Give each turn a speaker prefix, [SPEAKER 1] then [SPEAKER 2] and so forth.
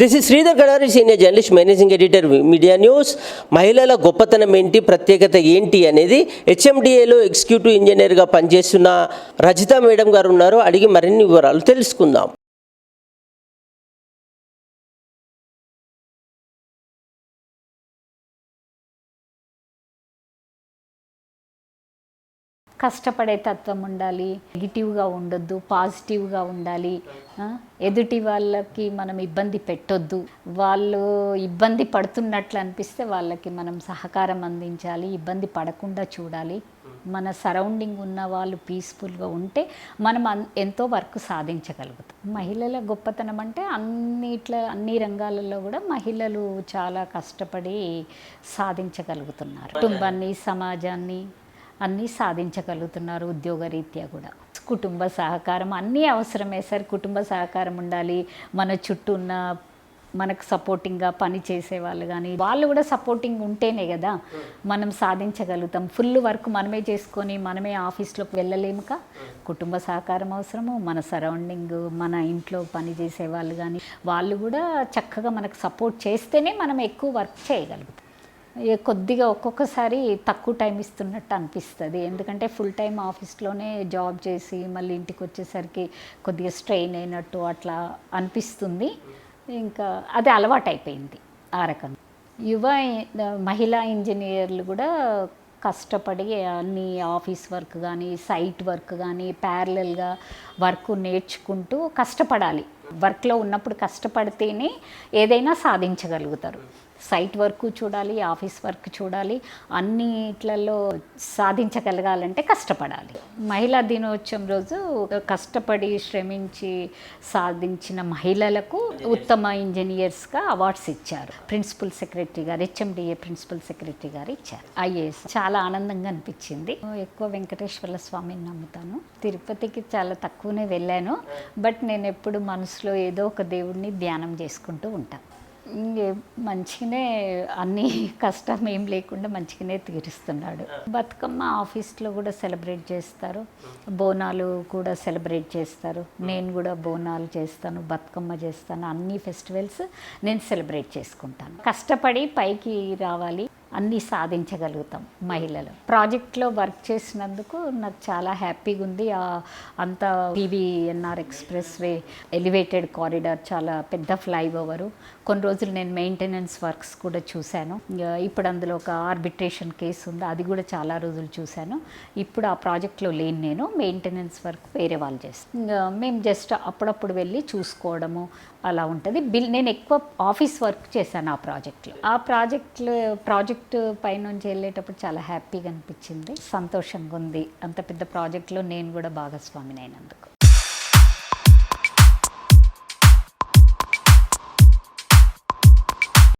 [SPEAKER 1] This is Sridhar Kadari senior journalist managing editor media news మహిళల గొప్పతనం ఏంటి ప్రత్యేకత ఏంటి అనేది హెచ్ఎండిఏలో ఎగ్జిక్యూటివ్ ఇంజనీర్గా పనిచేస్తున్న రజిత మేడం గారు ఉన్నారు. అడిగి మరిన్ని వివరాలు తెలుసుకుందాం.
[SPEAKER 2] కష్టపడే తత్వం ఉండాలి నెగిటివ్గా ఉండొద్దు పాజిటివ్గా ఉండాలి. ఎదుటి వాళ్ళకి మనం ఇబ్బంది పెట్టొద్దు. వాళ్ళు ఇబ్బంది పడుతున్నట్లు అనిపిస్తే వాళ్ళకి మనం సహకారం అందించాలి ఇబ్బంది పడకుండా చూడాలి. మన సరౌండింగ్ ఉన్న వాళ్ళు పీస్ఫుల్గా ఉంటే మనం అన్- ఎంతో వర్క్ సాధించగలుగుతాం. మహిళల గొప్పతనం అంటే అన్నిట్ల అన్ని రంగాలలో కూడా మహిళలు చాలా కష్టపడి సాధించగలుగుతున్నారు. కుటుంబాన్ని సమాజాన్ని అన్నీ సాధించగలుగుతున్నారు ఉద్యోగరీత్యా కూడా. కుటుంబ సహకారం అన్నీ అవసరమే సార్. కుటుంబ సహకారం ఉండాలి. మన చుట్టూ ఉన్న మనకు సపోర్టింగ్గా పని చేసే వాళ్ళు కానీ వాళ్ళు కూడా సపోర్టింగ్ ఉంటేనే కదా మనం సాధించగలుగుతాం. ఫుల్ వర్క్ మనమే చేసుకొని మనమే ఆఫీస్లోకి వెళ్ళలేముక కుటుంబ సహకారం అవసరము మన సరౌండింగ్ మన ఇంట్లో పని చేసే వాళ్ళు కానీ వాళ్ళు కూడా చక్కగా మనకు సపోర్ట్ చేస్తేనే మనం ఎక్కువ వర్క్ చేయగలుగుతాం. కొద్దిగా ఒక్కొక్కసారి తక్కువ టైం ఇస్తున్నట్టు అనిపిస్తుంది. ఎందుకంటే ఫుల్ టైం ఆఫీస్లోనే జాబ్ చేసి మళ్ళీ ఇంటికి వచ్చేసరికి కొద్దిగా స్ట్రెయిన్ అయినట్టు అట్లా అనిపిస్తుంది. ఇంకా అది అలవాటు అయిపోయింది ఆ రకంగా. యువ మహిళా ఇంజనీర్లు కూడా కష్టపడి అన్ని ఆఫీస్ వర్క్ కానీ సైట్ వర్క్ కానీ ప్యారలల్గా వర్క్ నేర్చుకుంటూ కష్టపడాలి. వర్క్లో ఉన్నప్పుడు కష్టపడితేనే ఏదైనా సాధించగలుగుతారు. సైట్ వర్క్ చూడాలి ఆఫీస్ వర్క్ చూడాలి అన్నిట్లలో సాధించగలగాలంటే కష్టపడాలి. మహిళా దినోత్సవం రోజు కష్టపడి శ్రమించి సాధించిన మహిళలకు ఉత్తమ ఇంజనీర్స్గా అవార్డ్స్ ఇచ్చారు. ప్రిన్సిపల్ సెక్రటరీ గారు హెచ్ఎండిఏ ప్రిన్సిపల్ సెక్రటరీ గారు ఇచ్చారు. ఐఏఎస్ చాలా ఆనందంగా అనిపించింది. ఎక్కువ వెంకటేశ్వర స్వామిని నమ్ముతాను. తిరుపతికి చాలా తక్కువనే వెళ్ళాను. బట్ నేను ఎప్పుడు మనసులో ఏదో ఒక దేవుడిని ధ్యానం చేసుకుంటూ ఉంటాను. మంచిగానే అన్ని కష్టం ఏం లేకుండా మంచిగానే తీరుస్తున్నాడు. బతుకమ్మ ఆఫీస్లో కూడా సెలబ్రేట్ చేస్తారు. బోనాలు కూడా సెలబ్రేట్ చేస్తారు. నేను కూడా బోనాలు చేస్తాను బతుకమ్మ చేస్తాను అన్ని ఫెస్టివల్స్ నేను సెలబ్రేట్ చేసుకుంటాను. కష్టపడి పైకి రావాలి. అన్నీ సాధించగలుగుతాం మహిళలు. ప్రాజెక్ట్లో వర్క్ చేసినందుకు నాకు చాలా హ్యాపీగా ఉంది. అంత TVNR expressway elevated corridor చాలా పెద్ద ఫ్లైఓవరు. కొన్ని రోజులు నేను మెయింటెనెన్స్ వర్క్స్ కూడా చూశాను. ఇప్పుడు అందులో ఒక ఆర్బిట్రేషన్ కేసు ఉంది. అది కూడా చాలా రోజులు చూశాను. ఇప్పుడు ఆ ప్రాజెక్ట్లో లేని నేను. మెయింటెనెన్స్ వర్క్ వేరే వాళ్ళు చేస్తాను మేము జస్ట్ అప్పుడప్పుడు వెళ్ళి చూసుకోవడము అలా ఉంటుంది. బిల్ నేను ఎక్కువ ఆఫీస్ వర్క్ చేశాను ఆ ప్రాజెక్ట్లో. ఆ ప్రాజెక్ట్లో ప్రాజెక్ట్ పైనుంచి వెళ్ళేటప్పుడు చాలా హ్యాపీగా అనిపించింది. సంతోషంగా ఉంది. అంత పెద్ద ప్రాజెక్ట్లో నేను కూడా భాగస్వామిని అయినందుకు